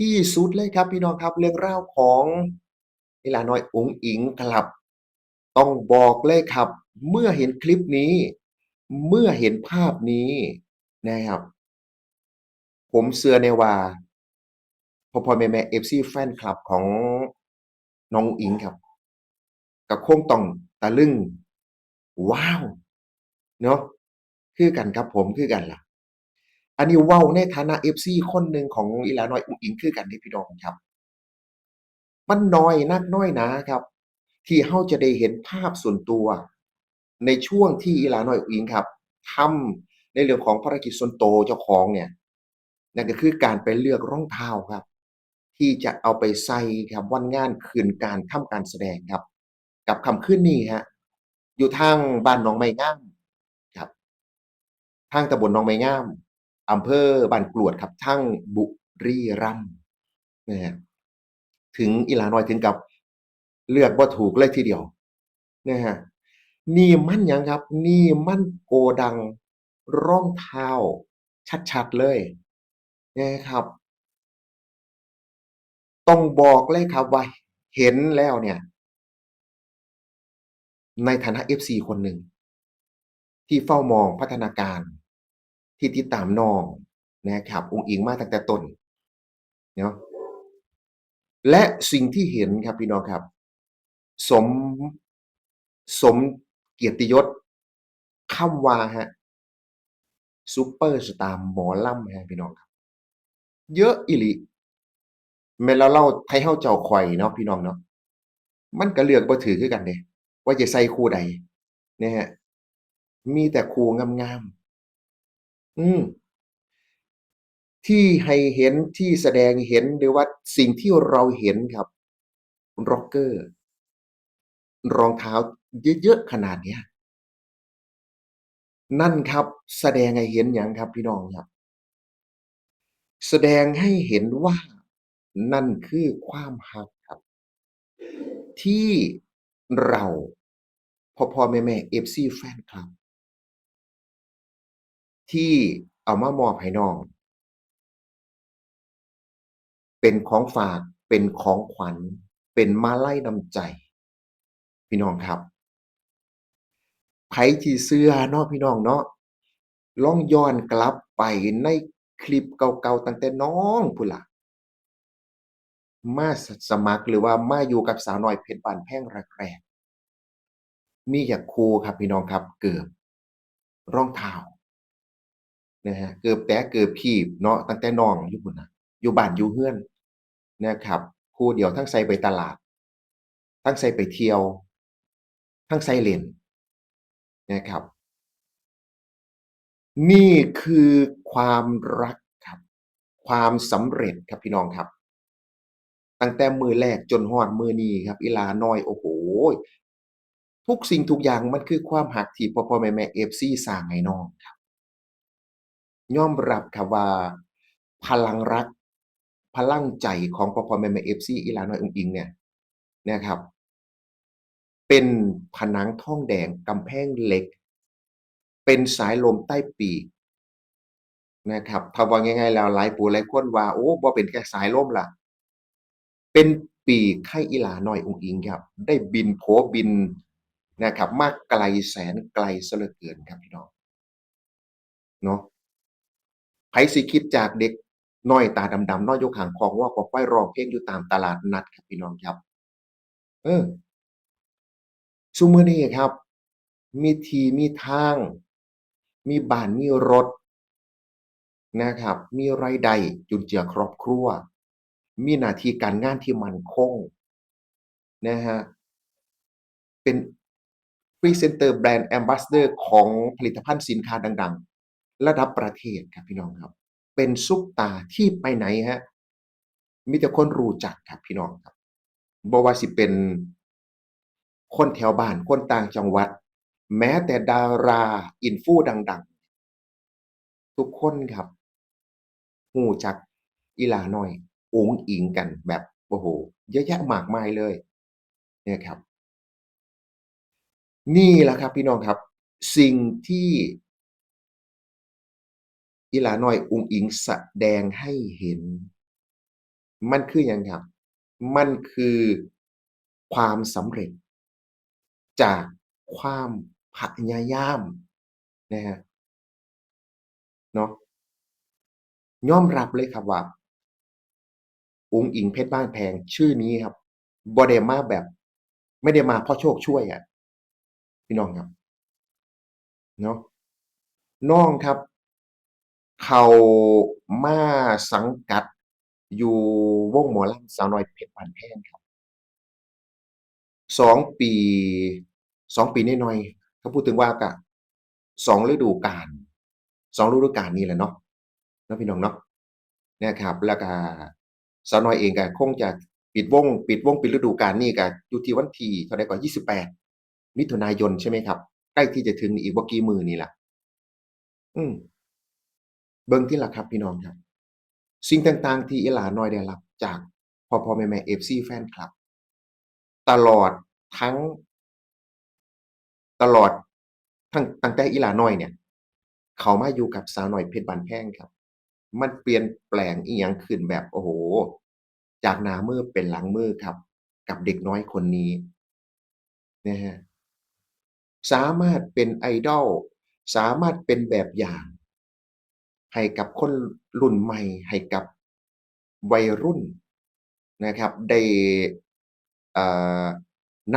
ที่สุดเลยครับพี่น้องครับเรื่องราวของอีหลาน้อยอุ๋งอิงครับ ต้องบอกเลยครับ เมื่อเห็นคลิปนี้ เมื่อเห็นภาพนี้นะครับ ผมเชื่อแน่ว่าพ่อๆแม่ๆ FC แฟนคลับของน้องอิงครับก็คงตองตะลึง ว้าว เนาะคือกันครับผมคือกันล่ะ อันนี้ว้าในฐานะ FC คนหนึ่งของอีหลาน้อยอุ๋งอิงคือกันเด้พี่น้องครับ มันน้อยนักน้อยนาครับ ที่เราจะได้เห็นภาพส่วนตัว ในช่วงที่อีหลาน้อยอุ๋งอิงครับทำในเรื่องของภารกิจส่วนโตเจ้าของเนี่ยนั่นก็คือการไปเลือกรองเท้าครับ ที่จะเอาไปใส่ครับวันงานคืนการทำการแสดงครับ กับค่ำคืนนี้ครับอยู่ทางบ้านหนองไม้งามครับ ทางตำบลหนองไม้งาม อำเภอบานกรวดครับทางบุรีรัมย์นะครับถึงอีลานอยถึงกับเลือกบ่าถูกเลยทีเดียวนะครับนี่มันยังครับ นี่มันโกดังรองเท้าชัดๆเลยนะครับ ต้องบอกเลยครับว่าเห็นแล้วเนี่ย ในฐานะ FC คนหนึ่ง ที่เฝ้ามองพัฒนาการ ที่ติดตามน้องนะครับอุ๋งอิ๋งมาตั้งแต่ต้นเนาะและสิ่งที่เห็นครับพี่น้องครับ สมสมเกียรติยศคำว่าครับซุปเปอร์สตาร์หมอลำครับพี่น้องครับ เยอะอีหลีแม่นแล้วเราให้เราเจ้าข้อยเนาะพี่น้องเนาะมันก็เลือกบ่ถือคือกันเดะว่าจะใส่คู่ใดนะครับมีแต่คู่งามๆ อืม ที่ให้เห็น ที่แสดงเห็น หรือว่าสิ่งที่เราเห็นครับ ร็อกเกอร์ รองเท้าเยอะ ๆ ขนาดเนี้ย นั่นครับ แสดงให้เห็นหยังครับพี่น้องครับ แสดงให้เห็นว่า นั่นคือความรักครับ ที่เรา พ่อ ๆ แม่ ๆ FC แฟนคลับ ที่เอามามอบให้น้อง เป็นของฝาก เป็นของขวัญ เป็นมาไลัยน้ำใจ พี่น้องครับไผที่เชื่อเนาะพี่น้องเนาะลองย้อนกลับไปในคลิปเก่าๆตั้งแต่น้องพู้นล่ะมาสสมัครหรือว่ามาอยู่กับสาวน้อยเพชรบานแพ่งแรกๆมีแค่คู่ครับพี่น้องครับเกิบรองเท้า นะครับเกิบแต๋เกิบขีบเนาะตั้งแต่น้องอยู่พู้นนะอยู่บ้านอยู่เรือนนะครับคู่เดียวทั้งใส่ไปตลาด ทั้งใส่ไปเที่ยว ทั้งใส่เล่นนะครับ นี่คือความรักครับ ความสำเร็จครับพี่น้องครับ ตั้งแต่มือแรกจนฮอดมือนี้ครับ อีลาน้อยโอ้โฮทุกสิ่งทุกอย่างมันคือความรักที่พ่อๆแม่ๆ FC สร้างให้น้องครับ ยอมรับครับว่า พลังรัก พลังใจของพ่อๆแม่ๆ FC อีลาน้อยอุ๋งอิงเนี่ยนะครับ เป็นผนังทองแดงกำแพงเหล็ก เป็นสายลมใต้ปีกนะครับถ้าว่าง่ายๆแล้วหลายผู้หลายคนว่าโอ้บ่เป็นแค่สายลมล่ะ เป็นปีกให้อีหลาน้อยอุ๋งอิงครับ ได้บินโผบินนะครับ มากไกลแสนไกลเสียเหลือเกินครับพี่น้องเนาะ ไผสิคิดจากเด็กน้อยตาดำๆนอนอยู่ข้างคองวคอกควายร้องเพลงอยู่ตามตลาดนัดครับพี่น้องครับ เออซุมื้อนี้ครับ มีทีมีทาง มีบ้านมีรถนะครับ มีรายได้จุนเจือครอบครัว มีหน้าที่การงานที่มั่นคงนะครับเป็นพรีเซนเตอร์แบรนด์ Ambassador ของผลิตภัณฑ์สินค้าดัง ๆ ระดับประเทศครับพี่น้องครับ เป็นซุปตาที่ไปไหนครับมีแต่คนรู้จักครับพี่น้องครับบ่ว่าสิเป็นคนแถวบ้านคนต่างจังหวัด แม้แต่ดาราอินฟูดัง ๆ ทุกคนครับรู้จักอีลาน้อยอุงอิงกันแบบโอ้โฮเยอะแยะมากมายเลยเนี่ยครับ นี่แหละครับพี่น้องครับ สิ่งที่ อีหลาน้อยอุงอิงแสดงให้เห็น มันคือหยังครับ มันคือความสำเร็จ จากความพยายามนะครับเนาะยอมรับเลยครับว่าอุ๋งอิ๋งเพชรบ้านแพงชื่อนี้ครับบ่ได้มาแบบ ไม่ได้มาเพราะโชคช่วยอะพี่น้องครับเนาะน้องครับ เขามาสังกัดอยู่วงหมอลำสาวน้อยเพชรบ้านแพงครับ2ปี2ปีน้อยๆถ้าพูดถึงว่าก็2ฤดูกาล2ฤดูกาลนี่แหละเนาะเนาะพี่น้องเนาะนะครับ แล้วก็สาวน้อยเองก็คงจะปิดวง ปิดวงปิดฤดูกาลนี้ก็อยู่ที่วันที่เท่าใดก่อน28มิถุนายนใช่ไหมครับ ใกล้ที่จะถึงอีกบ่กี่มือนี่แหละอืม เบิ่งติล่ะครับพี่น้องครับ สิ่งต่างๆ ที่อีหลาน้อยได้รับจากพ่อๆแม่ๆ FC แฟนคลับ ตลอดทั้ง ตลอดตั้งตั้งแต่อีหลาน้อยเนี่ย เขามาอยู่กับสาวน้อยเพชรบานแพงครับ มันเปลี่ยนแปลงอิหยังขึ้นแบบโอ้โฮจากหน้ามือเป็นหลังมือครับ กับเด็กน้อยคนนี้นะครับสามารถเป็น idol สามารถเป็นแบบอย่าง ให้กับคนรุ่นใหม่ ให้กับวัยรุ่นนะครับได้อ่อน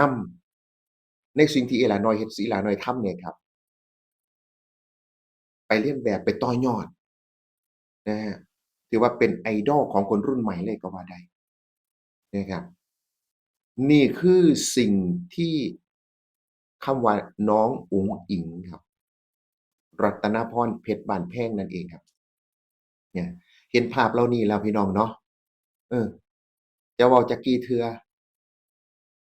ำในสิ่งที่อีหลาน้อยเฮ็ดอีหลาน้อยทำเนี่ยครับ ไปเลียนแบบไปต่อยอดนะครับถือว่าเป็น idol ของคนรุ่นใหม่เลยก็ว่าได้นะครับนี่คือสิ่งที่คำว่าน้องอุ๋งอิงครับ รัตนพรเพชรบานแพงนั่นเองครับ เนี่ย เห็นภาพเหล่านี้แล้วพี่น้องเนาะเออ จะว้าจักกี่เทื่อ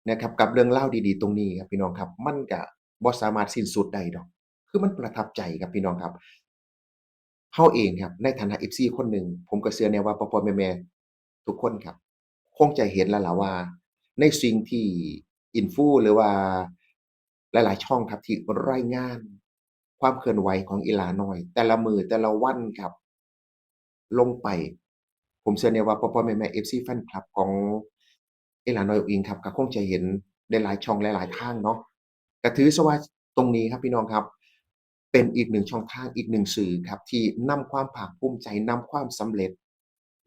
นะครับ กับเรื่องราดีๆ ตรงนี้ครับพี่น้องครับ มันก็บ่สามารถสิ้นสุดได้ดอก คือมันประทับใจครับพี่น้องครับเราเองครับ ในฐานะ FC คนหนึ่งผมก็เชื่อแน่ว่าพ่อๆแม่ทุกคนครับ คงจะเห็นแล้วล่ะว่า ในสิ่งที่อินฟูหรือว่าหลาย ๆ ช่องครับที่รายงาน ความเคลื่อนไหวของอีหลาน้อย แต่ละมือแต่ละวันครับ ลงไป ผมเชื่อแน่ว่าพ่อๆแม่ๆ FC แฟนคลับของอีหลาน้อยอิงครับก็คงจะเห็นได้หลายช่องหลายๆทางเนาะก็ถือซะว่าตรงนี้ครับพี่น้องครับ เป็นอีกหนึ่งช่องทางอีกหนึ่งสื่อครับ ที่นำความภาคภูมิใจนำความสำเร็จ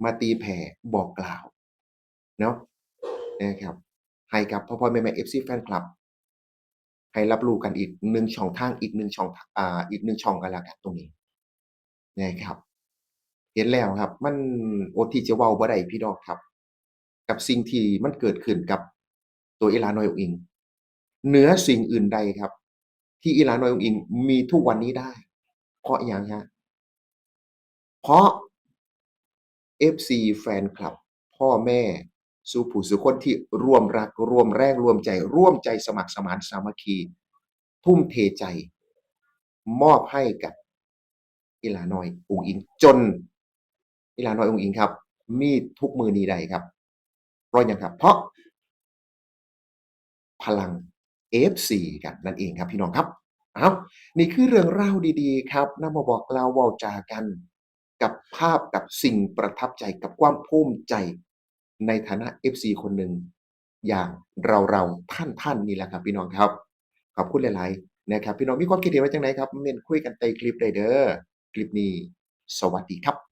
มาตีแผ่บอกกล่าวเนาะนะครับให้กับพ่อๆแม่ๆ FC แฟนคลับ ให้รับรู้กันอีกหนึ่งช่องทางอีกหนึ่งช่องอ่าอีกหนึ่งช่องก็แล้วกันตรงนี้นะครับ เห็นแล้วครับ มันอดที่จะเว้าบ่ได้พี่น้องครับ กับสิ่งที่มันเกิดขึ้นกับตัวอีหลานอยอุ๋งอิงเหนือสิ่งอื่นใดครับ ที่อีหลานอยอุ๋งอิงมีทุกวันนี้ได้ เพราะอิหยังครับเพราะ FC แฟนคลับ พ่อแม่ สู่ผู้สู่คนที่ร่วมรักร่วมแรงร่วมใจ ร่วมใจสมัครสมานสามัคคี ทุ่มเทใจ มอบให้กับอีหลาน้อยอุงอิงจนอีหลาน้อยอุงอิงครับ มีทุกมือนี้ได้ครับเพราะยังครับ เพราะ พลัง FC กันนั่นเองครับพี่น้องครับเอานี่คือเรื่องราดีๆ ครับนำมาบอกกล่าวเว้าจากัน กับภาพกับสิ่งประทับใจกับความภูมิใจ ในฐานะ FC คนหนึ่งอย่างเราเราท่านท่านนี่แหละครับพี่น้องครับ ขอบคุณหลายๆนะครับ พี่น้องมีความคิดเห็นว่าจั่ไหนครับเมนคุยกันในคลิปได้เด้อคลิปนี้ สวัสดีครับ